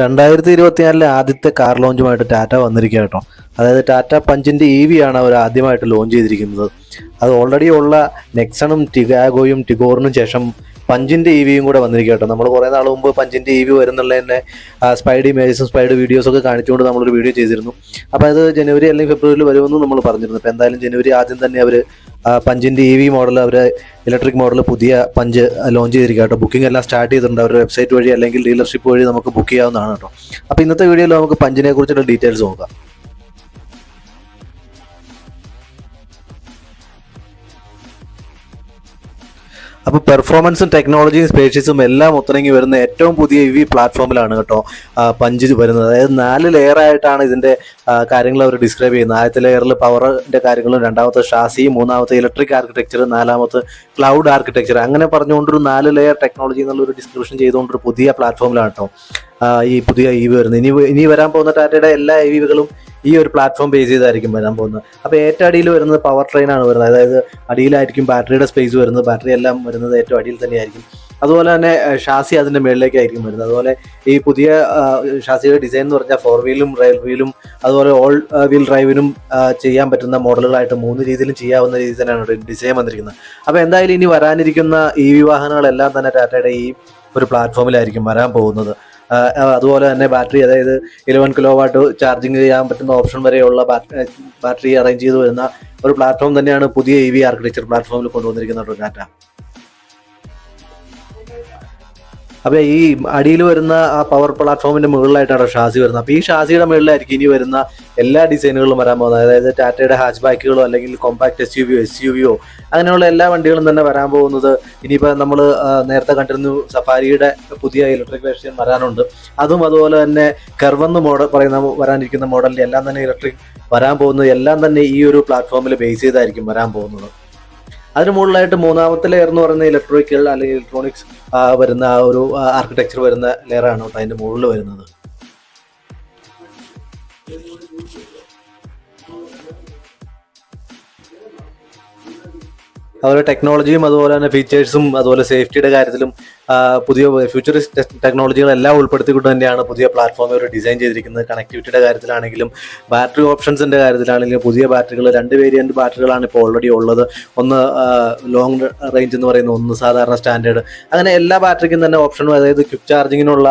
രണ്ടായിരത്തി ഇരുപത്തിനാലിലെ ആദ്യത്തെ കാർ ലോഞ്ചുമായിട്ട് ടാറ്റ വന്നിരിക്കുക കേട്ടോ. അതായത് ടാറ്റ പഞ്ചിന്റെ ഇ വി ആണ് അവർ ആദ്യമായിട്ട് ലോഞ്ച് ചെയ്തിരിക്കുന്നത്. അത് ഓൾറെഡി ഉള്ള നെക്സണും ടിഗാഗോയും ടിഗോറിനും ശേഷം പഞ്ചിന്റെ ഇ വിയും കൂടെ വന്നിരിക്കും കേട്ടോ. നമ്മൾ കുറേ നാൾ മുമ്പ് പഞ്ചിന്റെ ഇ വി വരുന്നുള്ള തന്നെ സ്പൈഡ് ഇമേജസും സ്പൈഡ് വീഡിയോസ് ഒക്കെ കാണിച്ചുകൊണ്ട് നമ്മളൊരു വീഡിയോ ചെയ്തിരുന്നു. അപ്പോൾ അത് ജനുവരി അല്ലെങ്കിൽ ഫെബ്രുവരിയിൽ വരുമെന്ന് നമ്മൾ പറഞ്ഞിരുന്നു. അപ്പോൾ എന്തായാലും ജനുവരി ആദ്യം തന്നെ അവർ പഞ്ചിന്റെ ഇ വി മോഡൽ അവർ ഇലക്ട്രിക് മോഡൽ പുതിയ പഞ്ച് ലോഞ്ച് ചെയ്തിരിക്കുക കേട്ടോ. ബുക്കിംഗ് എല്ലാം സ്റ്റാർട്ട് ചെയ്തിട്ടുണ്ട്. അവരുടെ വെബ്സൈറ്റ് വഴി അല്ലെങ്കിൽ ഡീലർഷിപ്പ് വഴി നമുക്ക് ബുക്ക് ചെയ്യാവുന്നതാണ് കേട്ടോ. അപ്പോൾ ഇന്നത്തെ വീഡിയോയിൽ നമുക്ക് പഞ്ചിനെ കുറിച്ചുള്ള ഡീറ്റെയിൽസ് നോക്കാം. അപ്പോൾ പെർഫോമൻസും ടെക്നോളജിയും സ്പേഷ്യസും എല്ലാം ഒത്തിണങ്ങി വരുന്ന ഏറ്റവും പുതിയ ഇ വി പ്ലാറ്റ്ഫോമിലാണ് കേട്ടോ പഞ്ച് വരുന്നത്. അതായത് നാല് ലെയറായിട്ടാണ് ഇതിന്റെ കാര്യങ്ങൾ അവർ ഡിസ്ക്രൈബ് ചെയ്യുന്നത്. ആദ്യത്തെ ലെയറിൽ പവറിന്റെ കാര്യങ്ങളും രണ്ടാമത്തെ ഷാസി മൂന്നാമത്തെ ഇലക്ട്രിക് ആർക്കിടെക്ചർ നാലാമത്തെ ക്ലൗഡ് ആർക്കിടെക്ചർ അങ്ങനെ പറഞ്ഞുകൊണ്ടൊരു നാല് ലെയർ ടെക്നോളജി എന്നുള്ളൊരു ഡിസ്ക്രിപ്ഷൻ ചെയ്തുകൊണ്ടൊരു പുതിയ പ്ലാറ്റ്ഫോമിലാണ് കേട്ടോ ഈ പുതിയ ഇ വി വരുന്നത്. ഇനി ഇനി വരാൻ പോകുന്ന ടാറ്റയുടെ എല്ലാ ഇ വികളും ഈ ഒരു പ്ലാറ്റ്ഫോം ബേസ് ചെയ്തായിരിക്കും വരാൻ പോകുന്നത്. അപ്പോൾ ഏറ്റവും അടിയിൽ വരുന്നത് പവർ ട്രെയിൻ ആണ് വരുന്നത്. അതായത് അടിയിലായിരിക്കും ബാറ്ററിയുടെ സ്പേസ് വരുന്നത്. ബാറ്ററി എല്ലാം വരുന്നത് ഏറ്റവും അടിയിൽ തന്നെയായിരിക്കും. അതുപോലെ തന്നെ ഷാസി അതിന്റെ മുകളിലേക്കായിരിക്കും വരുന്നത്. അതുപോലെ ഈ പുതിയ ഷാസിയുടെ ഡിസൈൻ എന്ന് പറഞ്ഞാൽ ഫോർ വീലും റെയിൽ വീലും അതുപോലെ ഓൾ വീൽ ഡ്രൈവിനും ചെയ്യാൻ പറ്റുന്ന മോഡലുകളായിട്ട് മൂന്ന് രീതിയിലും ചെയ്യാവുന്ന രീതിയിൽ തന്നെയാണ് ഡിസൈൻ വന്നിരിക്കുന്നത്. അപ്പോൾ എന്തായാലും ഇനി വരാനിരിക്കുന്ന ഈ വിവാഹങ്ങളെല്ലാം തന്നെ ടാറ്റയുടെ ഈ ഒരു പ്ലാറ്റ്ഫോമിലായിരിക്കും വരാൻ പോകുന്നത്. അതുപോലെ തന്നെ ബാറ്ററി അതായത് ഇലവൻ കിലോ വാട്ട് ചാർജിങ് ചെയ്യാൻ പറ്റുന്ന ഓപ്ഷൻ വരെയുള്ള ബാറ്ററി അറേഞ്ച് ചെയ്തു വരുന്ന ഒരു പ്ലാറ്റ്ഫോം തന്നെയാണ് പുതിയ ഇ വി ആർക്കിടെക്ചർ പ്ലാറ്റ്ഫോമിൽ കൊണ്ടുവന്നിരിക്കുന്നത് ടാറ്റ അപ്പൊ ഈ അടിയിൽ വരുന്ന ആ പവർ പ്ലാറ്റ്ഫോമിന്റെ മുകളിലായിട്ടാണ് ഷാസി വരുന്നത്. അപ്പൊ ഈ ഷാസിയുടെ മുകളിലായിരിക്കും ഇനി വരുന്ന എല്ലാ ഡിസൈനുകളും വരാൻ പോകുന്നത്. അതായത് ടാറ്റയുടെ ഹാച്ച് ബാക്കുകളോ അല്ലെങ്കിൽ കോമ്പാക്ട് എസ് യു വിയോ എസ് യു വിയോ അങ്ങനെയുള്ള എല്ലാ വണ്ടികളും തന്നെ വരാൻ പോകുന്നത് ഇനിയിപ്പോൾ നമ്മൾ നേരത്തെ കണ്ടിരുന്നു സഫാരിയുടെ പുതിയ ഇലക്ട്രിക് വേർഷൻ വരാനുണ്ട്. അതും അതുപോലെ തന്നെ കർവെന്ന് മോഡൽ പറയുന്ന വരാനിരിക്കുന്ന മോഡലിൽ എല്ലാം തന്നെ ഇലക്ട്രിക് വരാൻ പോകുന്നത്. എല്ലാം തന്നെ ഈ ഒരു പ്ലാറ്റ്ഫോമിൽ ബേസ് ചെയ്തായിരിക്കും വരാൻ പോകുന്നത്. അതിന് മുകളിലായിട്ട് മൂന്നാമത്തെ ലെയർ എന്ന് പറയുന്ന ഇലക്ട്രോണിക്കൽ അല്ലെങ്കിൽ ഇലക്ട്രോണിക്സ് വരുന്ന ആ ഒരു ആർക്കിടെക്ചർ വരുന്ന ലെയറാണ് അതിന്റെ മുകളിൽ വരുന്നത്. അതുപോലെ ടെക്നോളജിയും അതുപോലെ തന്നെ ഫീച്ചേഴ്സും അതുപോലെ സേഫ്റ്റിയുടെ കാര്യത്തിലും പുതിയ ഫ്യൂച്ചർ ടെക്നോളജികളെല്ലാം ഉൾപ്പെടുത്തിക്കൊണ്ട് തന്നെയാണ് പുതിയ പ്ലാറ്റ്ഫോം അവർ ഡിസൈൻ ചെയ്തിരിക്കുന്നത്. കണക്ടിവിറ്റിയുടെ കാര്യത്തിലാണെങ്കിലും ബാറ്ററി ഓപ്ഷൻസിന്റെ കാര്യത്തിലാണെങ്കിലും പുതിയ ബാറ്ററികൾ രണ്ട് വേരിയന്റ് ബാറ്ററികളാണ് ഇപ്പോൾ ഓൾറെഡി ഉള്ളത്. ഒന്ന് ലോങ് റേഞ്ച് എന്ന് പറയുന്ന ഒന്ന് സാധാരണ സ്റ്റാൻഡേർഡ് അങ്ങനെ എല്ലാ ബാറ്ററിക്കും തന്നെ ഓപ്ഷനും അതായത് ക്വിക്ക് ചാർജിങ്ങിനുള്ള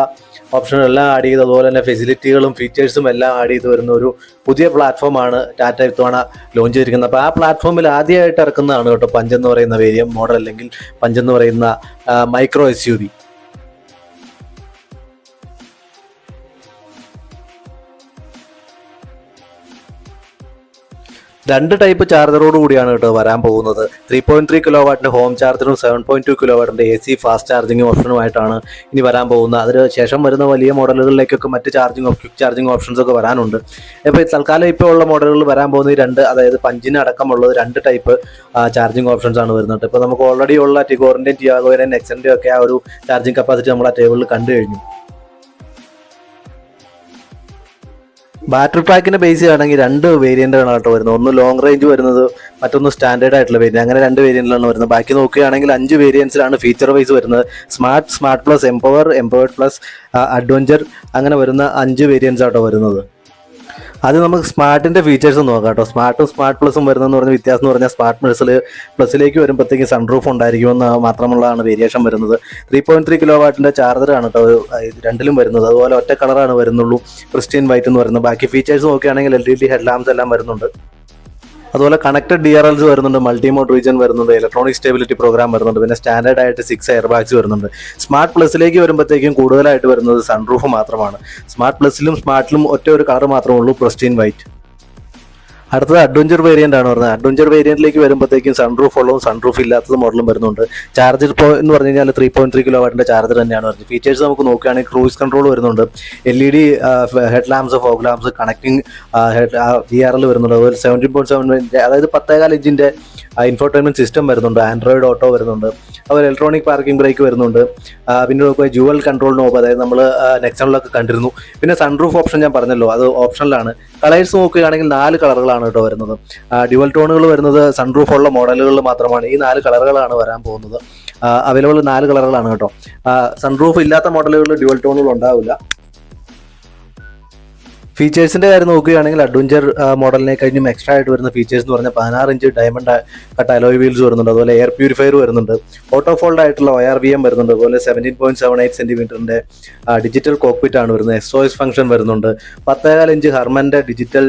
ഓപ്ഷനും എല്ലാം ആഡ് ചെയ്ത് അതുപോലെ തന്നെ ഫെസിലിറ്റികളും ഫീച്ചേഴ്സും എല്ലാം ആഡ് ചെയ്ത് വരുന്ന ഒരു പുതിയ പ്ലാറ്റ്ഫോമാണ് ടാറ്റ ഇത്തവണ ലോഞ്ച് ചെയ്തിരിക്കുന്നത്. അപ്പോൾ ആ പ്ലാറ്റ്ഫോമിൽ ആദ്യമായിട്ട് ഇറക്കുന്നതാണ് കേട്ടോ പഞ്ച് എന്ന് പറയുന്ന വേരിയം മോഡൽ അല്ലെങ്കിൽ പഞ്ച് എന്ന് പറയുന്ന മൈക്രോ എസ് യു വി രണ്ട് ടൈപ്പ് ചാർജറോട് കൂടിയാണ് കേട്ടോ വരാൻ പോകുന്നത്. ത്രീ പോയിന്റ് ത്രീ കിലോ വാട്ടിന്റെ ഹോം ചാർജറും സെവൻ പോയിന്റ് ടു കിലോ വാട്ടിന്റെ എ സി ഫാസ്റ്റ് ചാർജിംഗ് ഓപ്ഷനുമായിട്ടാണ് ഇനി വരാൻ പോകുന്നത്. അതിന് ശേഷം വരുന്ന വലിയ മോഡലുകളിലേക്കൊക്കെ മറ്റ് ചാർജിംഗ് ക്വിക്ക് ചാർജിംഗ് ഓപ്ഷൻസ് ഒക്കെ വരാനുണ്ട്. ഇപ്പോൾ തൽക്കാലം ഇപ്പോൾ ഉള്ള മോഡലുകളിൽ വരാൻ പോകുന്ന രണ്ട് അതായത് പഞ്ചിന് അടക്കമുള്ളത് രണ്ട് ടൈപ്പ് ചാർജിംഗ് ഓപ്ഷൻസ് ആണ് വരുന്നത്. ഇപ്പോൾ നമുക്ക് ഓൾറെഡി ഉള്ള ടിഗോറിന്റെയും ടിയാഗോയുടെയും നെക്സന്റെയും ഒക്കെ ആ ഒരു ചാർജിംഗ് കപ്പാസിറ്റി നമ്മൾ ആ ടേബിളിൽ കണ്ടു കഴിഞ്ഞു. ബാറ്ററി പാക്കിന്റെ ബേസ് ആണെങ്കിൽ രണ്ട് വേരിയന്റാണ് കേട്ടോ വരുന്നത്. ഒന്ന് ലോങ് റേഞ്ച് വരുന്നത് മറ്റൊന്ന് സ്റ്റാൻഡേർഡ് ആയിട്ടുള്ള വേരിയന്റ് അങ്ങനെ രണ്ട് വേരിയന്റിലാണ് വരുന്നത്. ബാക്കി നോക്കുകയാണെങ്കിൽ അഞ്ച് വേരിയൻസിലാണ് ഫീച്ചർ വൈസ് വരുന്നത്. Smart smart plus empower empowered plus adventure അങ്ങനെ വരുന്ന അഞ്ച് വേരിയൻസ് ആട്ടോ വരുന്നത്. അത് നമുക്ക് സ്മാർട്ടിന്റെ ഫീച്ചേഴ്സ് നോക്കാം കേട്ടോ. സ്മാർട്ടും സ്മാർട്ട് പ്ലസും വരുന്നതെന്ന് പറഞ്ഞ വ്യത്യാസം എന്ന് പറഞ്ഞാൽ സ്മാർട്ട് പ്ലസിൽ പ്ലസിലേക്ക് വരുമ്പോഴത്തേക്ക് സൺറൂഫ് ഉണ്ടായിരിക്കുമെന്ന് മാത്രമുള്ളതാണ് വേരിയേഷൻ വരുന്നത്. ത്രീ പോയിന്റ് ത്രീ കിലോ വാട്ടിന്റെ ചാർജറാണ് കേട്ടോ. രണ്ടിലും വരുന്നത്. അതുപോലെ ഒറ്റ കളറാണ് വരുന്നുള്ളൂ. ക്രിസ്റ്റ്യൻ വൈറ്റ് എന്ന് പറയുന്നത്. ബാക്കി ഫീച്ചേഴ്സ് നോക്കുകയാണെങ്കിൽ L E D head lamps എല്ലാം വരുന്നുണ്ട്. അതുപോലെ കണക്റ്റഡ് ഡി ആർ എൽസ് വരുന്നുണ്ട് മൾട്ടിമോഡ് റീജൻ വരുന്നുണ്ട് ഇലക്ട്രോണിക് സ്റ്റെബിലിറ്റി പ്രോഗ്രാം വരുന്നുണ്ട് പിന്നെ സ്റ്റാൻഡേർഡ് ആയിട്ട് സിക്സ് എയർ ബാഗ്സ് വരുന്നുണ്ട്. സ്മാർട്ട് പ്ലസിലേക്ക് വരുമ്പോഴത്തേക്കും കൂടുതലായിട്ട് വരുന്നത് സൺറൂഫ് മാത്രമാണ്. സ്മാർട്ട് പ്ലസിലും സ്മാർട്ടിലും ഒറ്റ ഒരു കളർ മാത്രമേ ഉള്ളൂ പ്രസ്റ്റീൻ വൈറ്റ് അടുത്തത് അഡ്വഞ്ചർ വേരിയന്റ് ആണ് പറഞ്ഞത്. അഡ്വഞ്ചർ വേരിയന്റിലേക്ക് വരുമ്പോഴത്തേക്കും സൺറൂഫ് ഉള്ളതും സൺറൂഫ് ഇല്ലാത്തത് മോഡലും വരുന്നുണ്ട്. ചാർജർ ഇപ്പോൾ എന്ന് പറഞ്ഞു കഴിഞ്ഞാൽ ത്രീ പോയിന്റ് ത്രീ കിലോ വാട്ടിന്റെ ചാർജർ തന്നെയാണ് പറഞ്ഞത്. ഫീച്ചേഴ്സ് നമുക്ക് നോക്കുകയാണെങ്കിൽ ക്രൂയിസ് കൺട്രോൾ വരുന്നുണ്ട്. L E D head lamps fog lamps connecting D R L വരുന്നുണ്ട്. അതുപോലെ സെവന്റീൻ പോയിന്റ് സെവൻ അതായത് പത്തേകാൽ ഇഞ്ചിന്റെ ഇൻഫോർടൈൻമെന്റ് സിസ്റ്റം വരുന്നുണ്ട്. ആൻഡ്രോയിഡ് ഓട്ടോ വരുന്നുണ്ട്. അതുപോലെ ഇലക്ട്രോണിക് പാർക്കിംഗ് ബ്രേക്ക് വരുന്നുണ്ട്. പിന്നെ നോക്കുക ജുവൽ കൺട്രോൾ നോബ് അതായത് നമ്മൾ നെക്സണിലൊക്കെ കണ്ടിരുന്നു. പിന്നെ സൺറൂഫ് ഓപ്ഷൻ ഞാൻ പറഞ്ഞല്ലോ. അത് ഓപ്ഷനിലാണ് കളേഴ്സ് നോക്കുകയാണെങ്കിൽ നാല് കളറുകളാണ് കേട്ടോ വരുന്നത്. ഡ്യുവൽ ടോണുകൾ വരുന്നത് സൺറൂഫ് ഉള്ള മോഡലുകളിൽ മാത്രമാണ്. ഈ നാല് കളറുകളാണ് വരാൻ പോകുന്നത്. അവൈലബിൾ നാല് കളറുകളാണ് കേട്ടോ. സൺറൂഫ് ഇല്ലാത്ത മോഡലുകളിൽ ഡ്യുവൽ ടോണുകൾ ഉണ്ടാവില്ല. ഫീച്ചേഴ്സിന്റെ കാര്യം നോക്കുകയാണെങ്കിൽ അഡ്വഞ്ചർ മോഡലിനെ കഴിഞ്ഞും എക്സ്ട്രാ ആയിട്ട് വരുന്ന ഫീച്ചേഴ്സ് എന്ന് പറഞ്ഞാൽ പതിനാറ് inch diamond cut alloy wheels വരുന്നുണ്ട്. അതുപോലെ എയർ പ്യൂരിഫയർ വരുന്നുണ്ട്. ഓട്ടോ ഫോൾഡ് ആയിട്ടുള്ള ഒ ആർ വി എം വരുന്നുണ്ട്. അതുപോലെ സെവന്റീൻ പോയിന്റ് സെവൻ എയ്റ്റ് സെന്റിമീറ്ററിന്റെ ഡിജിറ്റൽ കോക്പിറ്റ് ആണ് വരുന്നത്. എസ് ഒ എസ് ഫംഗ്ഷൻ വരുന്നുണ്ട്. പത്തേകാൽ ഇഞ്ച് ഹർമന്റെ ഡിജിറ്റൽ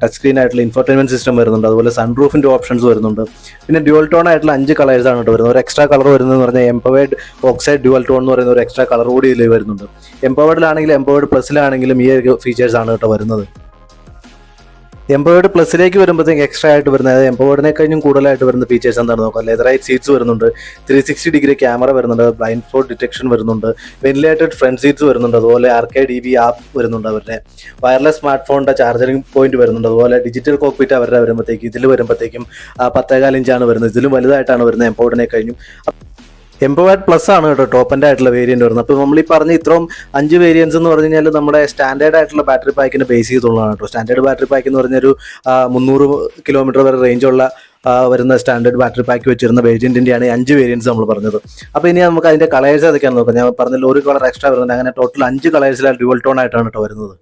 ടച്ച് സ്ക്രീൻ ആയിട്ടുള്ള ഇൻഫർടൈൻമെന്റ് സിസ്റ്റം വരുന്നുണ്ട്. അതുപോലെ സൺറൂഫിന്റെ ഓപ്ഷൻസ് വരുന്നുണ്ട്. പിന്നെ ഡ്യുവൽ ടോൺ ആയിട്ടുള്ള അഞ്ച് കളേഴ്സ് ആണ് കേട്ടോ വരുന്നത്. ഒരു എക്സ്ട്രാ കളർ വരുന്നത് പറഞ്ഞാൽ എംപവേർഡ് ഓക്സൈഡ് ഡ്യുവൽ ടോൺ എന്ന് പറയുന്ന ഒരു എക്സ്ട്രാ കളർ കൂടി ഇതിൽ വരുന്നുണ്ട്. എംപവേർഡിലാണെങ്കിലും എംപവേർഡ് പ്ലസിലാണെങ്കിലും ഈ ഫീച്ചേഴ്സ് ആണ് കേട്ടോ വരുന്നത്. എംപവേർഡ് പ്ലസിലേക്ക് വരുമ്പോഴത്തേക്ക് എക്സ്ട്രാ ആയിട്ട് വരുന്നത്. അതായത് എംപവേർഡിനെ കഴിഞ്ഞും കൂടുതലായിട്ട് വരുന്ന ഫീച്ചേഴ്സ് എന്താണെന്ന് നോക്കാം. ലെതറൈറ്റ് സീറ്റ്സ് വരുന്നുണ്ട്. ത്രീ സിക്സ്റ്റി ഡിഗ്രി ക്യാമറ വരുന്നുണ്ട്. ബ്ലൈൻഡ് സ്പോട്ട് ഡിറ്റക്ഷൻ വരുന്നുണ്ട്. വെന്റിലേറ്റഡ് ഫ്രണ്ട് സീറ്റ്സ് വരുന്നുണ്ട്. അതുപോലെ R K D B app വരുന്നുണ്ട് അവരുടെ. വയർലെസ് സ്മാർട്ട് ഫോണിന്റെ ചാർജിങ് പോയിന്റ് വരുന്നുണ്ട്. അതുപോലെ ഡിജിറ്റൽ കോക്പിറ്റ് അവരുടെ വരുമ്പോഴത്തേക്ക് ഇതിൽ വരുമ്പോഴത്തേക്കും പത്തേകാൽ ഇഞ്ചാണ് വരുന്നത്. ഇതിലും വലുതായിട്ടാണ് വരുന്നത് എംപവേർഡിനെ കഴിഞ്ഞും എംപവേർഡ് പ്ലസ് ആണ് കേട്ടോ ടോപ്പന്റെ ആയിട്ടുള്ള വേരിയന്റ് വരുന്നത്. അപ്പോൾ നമ്മൾ ഈ പറഞ്ഞ ഇത്രയും അഞ്ച് വേരിയൻസ് എന്ന് പറഞ്ഞു കഴിഞ്ഞാൽ നമ്മുടെ സ്റ്റാൻഡേർഡ് ആയിട്ടുള്ള ബാറ്ററി പാക്കിനെ ബേസ് ചെയ്തുള്ളതാണ് കേട്ടോ. സ്റ്റാൻഡേർഡ് ബാറ്ററി പാക്ക് എന്ന് പറഞ്ഞൊരു മുന്നൂറ് കിലോമീറ്റർ വരെ റേഞ്ചുള്ള വരുന്ന സ്റ്റാൻഡേർഡ് ബാറ്ററി പാക്ക് വെച്ചിരുന്ന വേരിയന്റിന്റെയാണ് അഞ്ച് വേരിയൻസ് നമ്മൾ പറഞ്ഞത്. അപ്പോൾ ഇനി നമുക്ക് അതിന്റെ കളേഴ്സ് ഏതൊക്കെയാണെന്ന് നോക്കാം. ഞാൻ പറഞ്ഞാൽ ഒരു കളർ എക്സ്ട്രാ വരുന്നുണ്ട്. അങ്ങനെ ടോട്ടൽ അഞ്ച് കളേഴ്സിലാണ് ഡ്യുവൽ ടോൺ ആയിട്ടാണ് കേട്ടോ വരുന്നത്.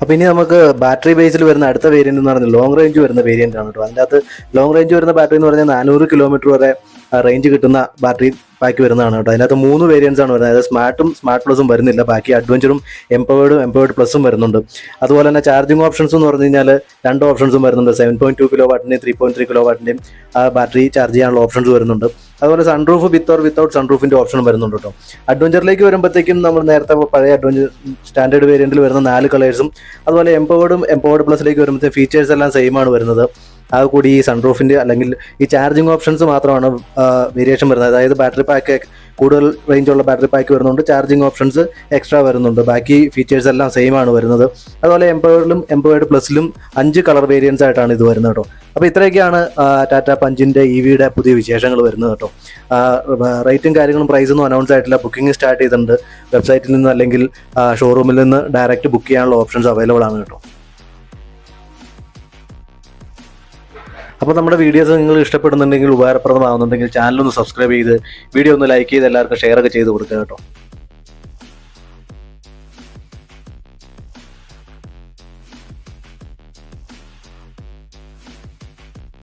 അപ്പോൾ ഇനി നമുക്ക് ബാറ്ററി ബേസിൽ വരുന്ന അടുത്ത വേരിയന്റ് എന്ന് പറഞ്ഞാൽ ലോങ് റേഞ്ച് വരുന്ന വേരിയന്റ് ആണ് കേട്ടോ അതിന്റെ അകത്ത് ലോങ് റേഞ്ച് വരുന്ന ബാറ്ററി എന്ന് പറഞ്ഞാൽ നാനൂറ് കിലോമീറ്റർ വരെ റേഞ്ച് കിട്ടുന്ന ബാറ്ററി പാക്ക് വരുന്നതാണ് കേട്ടോ അതിനകത്ത് മൂന്ന് വേരിയൻസ് ആണ് വരുന്നത്. അതായത് സ്മാർട്ടും സ്മാർട്ട് പ്ലസും വരുന്നില്ല. ബാക്കി അഡ്വഞ്ചറും എംപവേർഡും എംപവേർഡ് പ്ലസും വരുന്നുണ്ട്. അതുപോലെ തന്നെ ചാർജിങ് ഓപ്ഷൻസ് എന്ന് പറഞ്ഞു കഴിഞ്ഞാൽ രണ്ട് ഓപ്ഷൻസും വരുന്നുണ്ട്. സെവൻ പോയിന്റ് ടു കിലോ വാട്ടിന്റെയും ത്രീ പോയിന്റ് ത്രീ കിലോ വാട്ടിന്റെയും ബാറ്ററി ചാർജ് ചെയ്യാനുള്ള ഓപ്ഷൻസ് വരുന്നുണ്ട്. അതുപോലെ സൺറൂഫ് വിത്ത് ഓർ വിത്തൗട്ട് സൺറൂഫിന്റെ ഓപ്ഷൻ വരുന്നുണ്ട് കേട്ടോ അഡ്വഞ്ചറിലേക്ക് വരുമ്പോഴത്തേക്കും നമ്മൾ നേരത്തെ പഴയ അഡ്വഞ്ചർ സ്റ്റാൻഡേർഡ് വേരിയന്റിൽ വരുന്ന നാല് കളേഴ്സും അതുപോലെ എംപവേർഡും എംപവേർഡ് പ്ലസിലേക്ക് വരുമ്പോഴത്തേക്കും ഫീച്ചേഴ്സ് എല്ലാം സെയിം ആണ് വരുന്നത്. അത് കൂടി ഈ സൺറൂഫിന്റെ അല്ലെങ്കിൽ ഈ ചാർജിങ് ഓപ്ഷൻസ് മാത്രമാണ് വേരിയേഷൻ വരുന്നത്. അതായത് ബാറ്ററി പാക്ക് കൂടുതൽ റേഞ്ചുള്ള ബാറ്ററി പാക്ക് വരുന്നുണ്ട്. ചാർജിങ് ഓപ്ഷൻസ് എക്സ്ട്രാ വരുന്നുണ്ട്. ബാക്കി ഫീച്ചേഴ്സ് എല്ലാം സെയിം ആണ് വരുന്നത്. അതുപോലെ എംപവേർഡിലും എംപവേർഡ് പ്ലസിലും അഞ്ച് കളർ വേരിയൻസ് ആയിട്ടാണ് ഇത് വരുന്നത് കേട്ടോ. അപ്പോൾ ഇത്രയൊക്കെയാണ് ടാറ്റ പഞ്ചിന്റെ ഇ വിയുടെ പുതിയ വിശേഷങ്ങൾ വരുന്നത് കേട്ടോ. റേറ്റും കാര്യങ്ങളും പ്രൈസൊന്നും അനൗൺസ് ആയിട്ടില്ല. ബുക്കിംഗ് സ്റ്റാർട്ട് ചെയ്തിട്ടുണ്ട്. വെബ്സൈറ്റിൽ നിന്ന് അല്ലെങ്കിൽ ഷോറൂമിൽ നിന്ന് ഡയറക്റ്റ് ബുക്ക് ചെയ്യാനുള്ള ഓപ്ഷൻസ് അവൈലബിൾ ആണ് കേട്ടോ. അപ്പോൾ നമ്മുടെ വീഡിയോസ് നിങ്ങൾ ഇഷ്ടപ്പെടുന്നുണ്ടെങ്കിൽ ഉപകാരപ്രദമാകുന്നുണ്ടെങ്കിൽ ചാനൽ ഒന്ന് സബ്സ്ക്രൈബ് ചെയ്ത് വീഡിയോ ഒന്ന് ലൈക്ക് ചെയ്ത് എല്ലാവർക്കും ഷെയർ ഒക്കെ ചെയ്ത് കൊടുക്കുക കേട്ടോ.